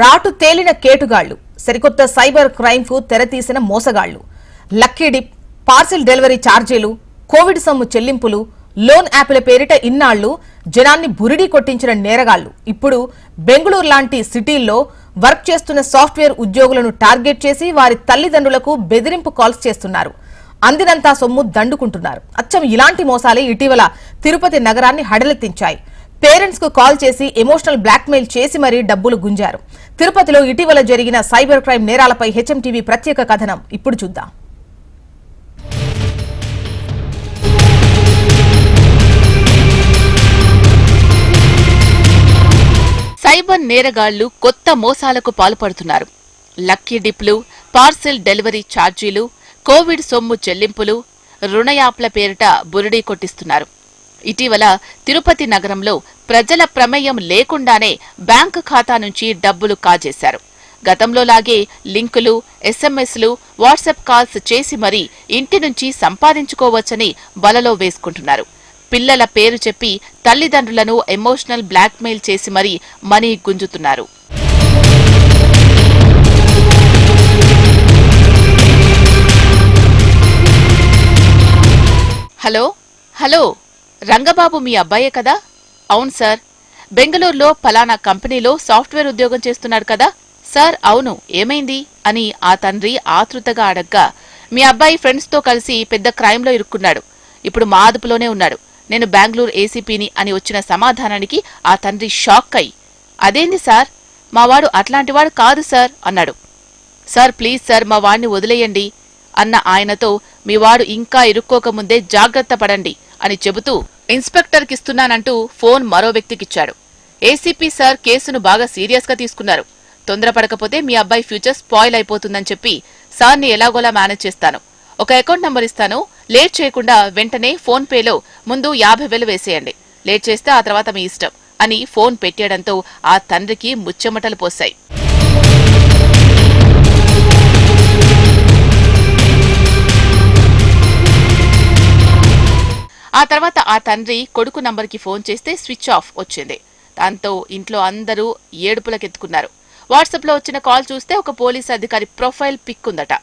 రాటు తేలిన కేటుగాళ్ళు సరికొత్త సైబర్ క్రైమ్కు తెరతీసిన మోసగాళ్ళు లక్కీ డిప్ పార్సిల్ డెలివరీ ఛార్జీలు కోవిడ్ సొమ్ము చెల్లింపులు లోన్ యాప్ల పేరిట ఇన్నాళ్ళు జనాన్ని బురిడి కొట్టించిన నేరగాళ్ళు. ఇప్పుడు బెంగళూరు లాంటి సిటీల్లో వర్క్ చేస్తున్న సాఫ్ట్వేర్ ఉద్యోగులను టార్గెట్ చేసి వారి తల్లిదండ్రులకు బెదిరింపు కాల్స్ చేస్తున్నారు. అందినంతా సొమ్ము దండుకుంటున్నారు. అచ్చం ఇలాంటి మోసాలే ఇటీవల తిరుపతి నగరాన్ని హడలెత్తించాయి. పేరెంట్స్కు కాల్ చేసి ఎమోషనల్ బ్లాక్మెయిల్ చేసి మరీ డబ్బులు గుంజారు. తిరుపతిలో ఇటీవల జరిగిన సైబర్ క్రైమ్ నేరాలపై హెచ్ఎం టీవీ ప్రత్యేక కథనం. ఇప్పుడు చూద్దాం. సైబర్ నేరగాళ్ళు కొత్త మోసాలకు పాల్పడుతున్నారు. లక్కీ డిప్లు పార్సిల్ డెలివరీ ఛార్జీలు కోవిడ్ సొమ్ము చెల్లింపులు రుణ యాప్ల పేరిట బురిడీ కొట్టిస్తున్నారు. ఇటీవల తిరుపతి నగరంలో ప్రజల ప్రమేయం లేకుండానే బ్యాంకు ఖాతా నుంచి డబ్బులు కాజేశారు. గతంలో లాగే లింకులు ఎస్ఎంఎస్లు వాట్సాప్ కాల్స్ చేసి మరీ ఇంటి నుంచి సంపాదించుకోవచ్చని బలలో వేసుకుంటున్నారు. పిల్లల పేరు చెప్పి తల్లిదండ్రులను ఎమోషనల్ బ్లాక్మెయిల్ చేసి మరీ మనీ గుంజుతున్నారు. హలో? హలో? రంగబాబు మీ అబ్బాయే కదా? అవును సార్. బెంగళూరులో ఫలానా కంపెనీలో సాఫ్ట్వేర్ ఉద్యోగం చేస్తున్నాడు కదా? సార్ అవును. ఏమైంది? అని ఆ తండ్రి ఆతృతగా అడగ్గా మీ అబ్బాయి ఫ్రెండ్స్తో కలిసి పెద్ద క్రైమ్లో ఇరుక్కున్నాడు. ఇప్పుడు మా అదుపులోనే ఉన్నాడు. నేను బెంగళూరు ఏసీపీని అని వచ్చిన సమాధానానికి ఆ తండ్రి షాక్ అయి అదేంది సార్? మావాడు అట్లాంటివాడు కాదు సార్ అన్నాడు. సార్ ప్లీజ్ సార్ మా వాడిని వదిలేయండి అన్న ఆయనతో మీ వాడు ఇంకా ఇరుక్కోకముందే జాగ్రత్త పడండి. అని చెబుతూ ఇన్స్పెక్టర్కిస్తున్నానంటూ ఫోన్ మరో వ్యక్తికిచ్చాడు. ఏసీపీ సార్ కేసును బాగా సీరియస్గా తీసుకున్నారు. తొందరపడకపోతే మీ అబ్బాయి ఫ్యూచర్ స్పాయిల్ అయిపోతుందని చెప్పి సార్ని ఎలాగోలా మేనేజ్ చేస్తాను. ఒక అకౌంట్ నంబర్ ఇస్తాను. లేట్ చేయకుండా వెంటనే ఫోన్ పేలో ముందు యాభై వేలు వేసేయండి. లేట్ చేస్తే ఆ తర్వాత మీ ఇష్టం అని ఫోన్ పెట్టేయడంతో ఆ తండ్రికి ముచ్చెమటలు పోశాయి. ఆ తర్వాత ఆ తండ్రి కొడుకు నంబర్కి ఫోన్ చేస్తే స్విచ్ ఆఫ్ వచ్చింది. దాంతో ఇంట్లో అందరూ ఏడుపులకెత్తుకున్నారు. వాట్సాప్లో వచ్చిన కాల్ చూస్తే ఒక పోలీస్ అధికారి ప్రొఫైల్ పిక్ ఉందట.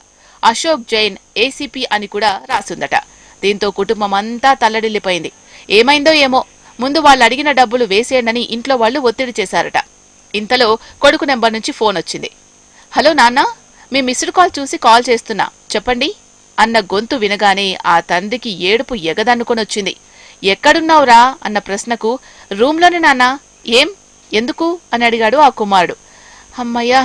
అశోక్ జైన్ ఏసీపీ అని కూడా రాసుందట. దీంతో కుటుంబం అంతా తల్లడిల్లిపోయింది. ఏమైందో ఏమో ముందు వాళ్ళు అడిగిన డబ్బులు వేసేయండని ఇంట్లో వాళ్ళు ఒత్తిడి చేశారట. ఇంతలో కొడుకు నెంబర్ నుంచి ఫోన్ వచ్చింది. హలో నాన్న మీ మిస్డ్ కాల్ చూసి కాల్ చేస్తున్నా. చెప్పండి. అన్న గొంతు వినగానే ఆ తండ్రికి ఏడుపు ఎగదన్నుకొనొచ్చింది. ఎక్కడున్నావురా? అన్న ప్రశ్నకు రూంలోనే నాన్న. ఏం? ఎందుకు? అని అడిగాడు ఆ కుమారుడు. అమ్మయ్యా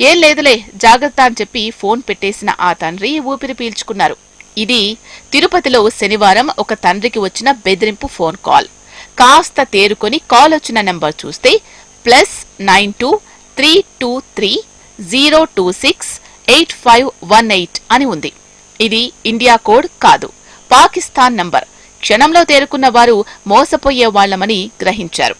ఏం లేదులే జాగ్రత్త అని చెప్పి ఫోన్ పెట్టేసిన ఆ తండ్రి ఊపిరి పీల్చుకున్నారు. ఇది తిరుపతిలో శనివారం ఒక తండ్రికి వచ్చిన బెదిరింపు ఫోన్ కాల్. కాస్త తేరుకొని కాల్ వచ్చిన నెంబర్ చూస్తే plus nine two three two three zero two six eight five one eight అని ఉంది. ఇది ఇండియా కోడ్ కాదు. పాకిస్తాన్ నంబర్. క్షణంలో తేరుకున్న వారు మోసపోయే వాళ్ళమని గ్రహించారు.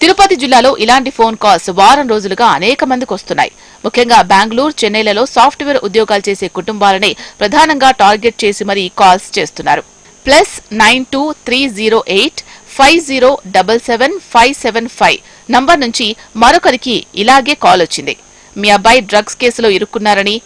తిరుపతి జిల్లాలో ఇలాంటి ఫోన్ కాల్స్ వారం రోజులుగా అనేక మందికి వస్తున్నాయి. ముఖ్యంగా బెంగళూరు చెన్నైలలో సాఫ్ట్వేర్ ఉద్యోగాలు చేసే కుటుంబాలనే ప్రధానంగా టార్గెట్ చేసి మరీ కాల్స్ చేస్తున్నారు. Plus nine two three zero eight five zero double seven five seven five number నుంచి మరొకరికి ఇలాగే కాల్ వచ్చింది. మీ అబ్బాయి డ్రగ్స్ కేసులో ఇరుక్కున్నారని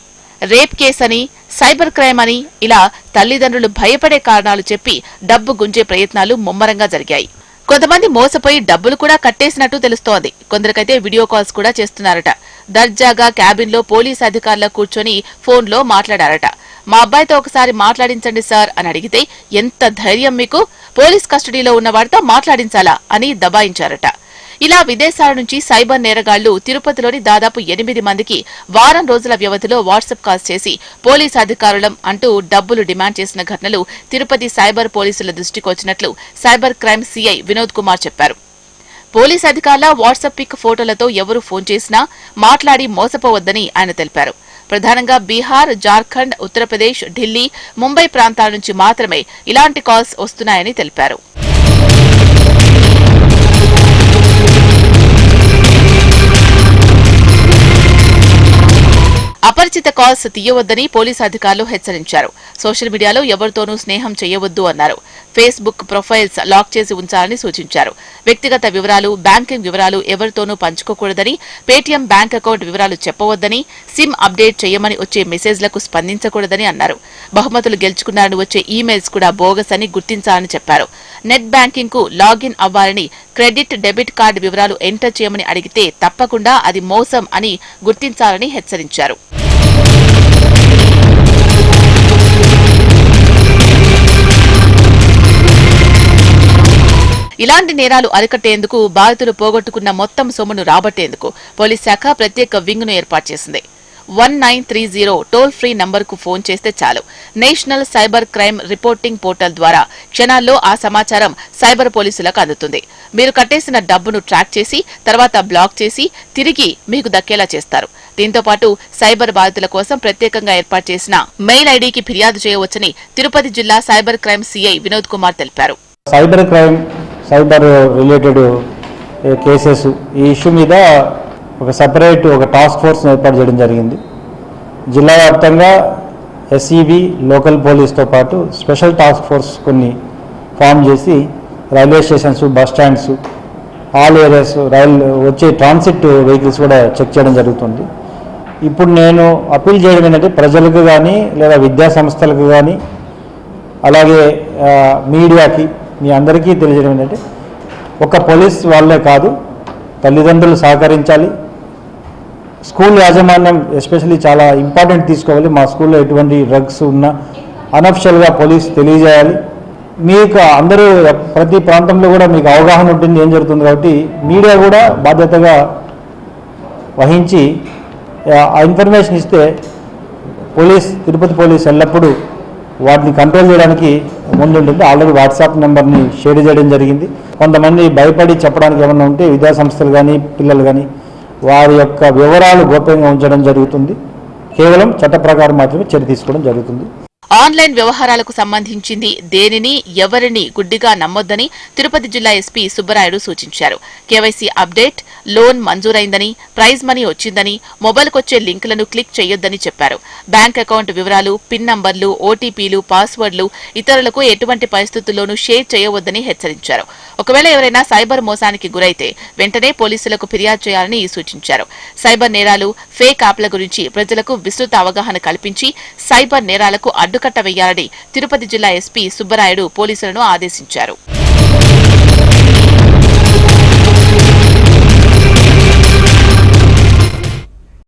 రేప్ కేసని సైబర్ క్రైమ్ అని ఇలా తల్లిదండ్రులు భయపడే కారణాలు చెప్పి డబ్బు గుంజే ప్రయత్నాలు ముమ్మరంగా జరిగాయి. కొంతమంది మోసపోయి డబ్బులు కూడా కట్టేసినట్టు తెలుస్తోంది. కొందరికైతే వీడియో కాల్స్ కూడా చేస్తున్నారట. దర్జాగా క్యాబిన్లో పోలీస్ అధికారులు కూర్చొని ఫోన్లో మాట్లాడారట. మా అబ్బాయితో ఒకసారి మాట్లాడించండి సార్ అని అడిగితే ఎంత ధైర్యం మీకు? పోలీస్ కస్టడీలో ఉన్నవాడితో మాట్లాడించాలా? అని దబాయించారట. ఇలా విదేశాల నుంచి సైబర్ నేరగాళ్ళు తిరుపతిలోని దాదాపు ఎనిమిది మందికి వారం రోజుల వ్యవధిలో వాట్సాప్ కాల్స్ చేసి పోలీస్ అధికారులం అంటూ డబ్బులు డిమాండ్ చేసిన ఘటనలు తిరుపతి సైబర్ పోలీసుల దృష్టికొచ్చినట్లు cyber crime CI Vinod Kumar చెప్పారు. పోలీస్ అధికారుల వాట్సాప్ పిక్ ఫోటోలతో ఎవరు ఫోన్ చేసినా మాట్లాడి మోసపోవద్దని ఆయన తెలిపారు. ప్రధానంగా బీహార్ జార్ఖండ్ ఉత్తరప్రదేశ్ ఢిల్లీ ముంబై ప్రాంతాల నుంచి మాత్రమే ఇలాంటి కాల్స్ వస్తున్నాయని తెలిపారు. అపరిచిత కాల్స్ తీయవద్దని పోలీసు అధికారులు హెచ్చరించారు. సోషల్ మీడియాలో ఎవరితోనూ స్నేహం చేయవద్దు అన్నారు. ఫేస్బుక్ ప్రొఫైల్స్ లాక్ చేసి ఉంచాలని సూచించారు. వ్యక్తిగత వివరాలు బ్యాంకింగ్ వివరాలు ఎవరితోనూ పంచుకోకూడదని పేటీఎం బ్యాంక్ అకౌంట్ వివరాలు చెప్పవద్దని సిమ్ అప్డేట్ చేయమని వచ్చే మెసేజ్లకు స్పందించకూడదని అన్నారు. బహుమతులు గెలుచుకున్నారని వచ్చే ఈమెయిల్స్ కూడా బోగస్ అని గుర్తించాలని చెప్పారు. నెట్ బ్యాంకింగ్కు లాగిన్ అవ్వాలని క్రెడిట్ డెబిట్ కార్డు వివరాలు ఎంటర్ చేయమని అడిగితే తప్పకుండా అది మోసం అని గుర్తించాలని హెచ్చరించారు. ఇలాంటి నేరాలు అరికట్టేందుకు బాధితులు పోగొట్టుకున్న మొత్తం సొమ్మును రాబట్టేందుకు పోలీస్ శాఖ ప్రత్యేక వింగ్ను ఏర్పాటు చేసింది. One nine three zero toll free నంబర్కు ఫోన్ చేస్తే చాలు. National cyber crime reporting portal ద్వారా క్షణాల్లో ఆ సమాచారం సైబర్ పోలీసులకు అందుతుంది. మీరు కట్టేసిన డబ్బును ట్రాక్ చేసి తర్వాత బ్లాక్ చేసి తిరిగి మీకు దక్కేలా చేస్తారు. దీంతో పాటు సైబర్ బాధితుల కోసం ప్రత్యేకంగా ఏర్పాటు చేసిన మెయిల్ ఐడికి ఫిర్యాదు చేయవచ్చని తిరుపతి జిల్లా cyber crime CI Vinod Kumar తెలిపారు. Cyber crime cyber related cases ఈ ఇష్యూ మీద ఒక సపరేట్ ఒక టాస్క్ ఫోర్స్ ఏర్పాటు చేయడం జరిగింది. జిల్లా వ్యాప్తంగా ఎస్ఈబి లోకల్ పోలీస్తో పాటు స్పెషల్ టాస్క్ ఫోర్స్ కొన్ని ఫామ్ చేసి railway stations bus stands all areas rail వచ్చే ట్రాన్సిట్ వెహికల్స్ కూడా చెక్ చేయడం జరుగుతుంది. ఇప్పుడు నేను అప్పీల్ చేయడం ఏంటంటే ప్రజలకు కానీ లేదా విద్యా సంస్థలకు కానీ అలాగే మీడియాకి మీ అందరికీ తెలియజేయడం ఏంటంటే ఒక పోలీస్ వాళ్ళే కాదు తల్లిదండ్రులు సహకరించాలి. స్కూల్ యాజమాన్యం ఎస్పెషల్లీ చాలా ఇంపార్టెంట్ తీసుకోవాలి. మా స్కూల్లో ఎటువంటి డ్రగ్స్ ఉన్నా అనఫిషియల్గా పోలీస్ తెలియజేయాలి. మీకు అందరూ ప్రతి ప్రాంతంలో కూడా మీకు అవగాహన ఉంటుంది ఏం జరుగుతుంది కాబట్టి మీడియా కూడా బాధ్యతగా వహించి ఆ ఇన్ఫర్మేషన్ ఇస్తే పోలీస్ తిరుపతి పోలీస్ ఎల్లప్పుడూ వాటిని కంట్రోల్ చేయడానికి ముందుంటుంది. ఆల్రెడీ వాట్సాప్ నెంబర్ని షేర్ చేయడం జరిగింది. కొంతమంది భయపడి చెప్పడానికి ఏమన్నా ఉంటే విద్యా సంస్థలు కానీ పిల్లలు కానీ వారి యొక్క వివరాలు గోప్యంగా ఉంచడం జరుగుతుంది. కేవలం చట్ట ప్రకారం మాత్రమే చర్య తీసుకోవడం జరుగుతుంది. ఆన్లైన్ వ్యవహారాలకు సంబంధించింది దేనిని ఎవరిని గుడ్డిగా నమ్మొద్దని తిరుపతి జిల్లా ఎస్పీ సుబ్బరాయుడు సూచించారు. కేవైసీ అప్డేట్ లోన్ మంజూరైందని ప్రైజ్ మనీ వచ్చిందని మొబైల్కొచ్చే లింకులను క్లిక్ చేయొద్దని చెప్పారు. బ్యాంక్ అకౌంట్ వివరాలు పిన్ నంబర్లు ఓటీపీలు పాస్వర్డ్లు ఇతరులకు ఎటువంటి పరిస్థితుల్లోనూ షేర్ చేయవద్దని హెచ్చరించారు. ఒకవేళ ఎవరైనా సైబర్ మోసానికి గురైతే వెంటనే పోలీసులకు ఫిర్యాదు చేయాలని సూచించారు. సైబర్ నేరాలు ఫేక్ యాప్ల గురించి ప్రజలకు విస్తృత అవగాహన కల్పించి సైబర్ నేరాలకు అడ్డుకట్ట వేయాలని తిరుపతి జిల్లా ఎస్పీ సుబ్బరాయుడు పోలీసులను ఆదేశించారు.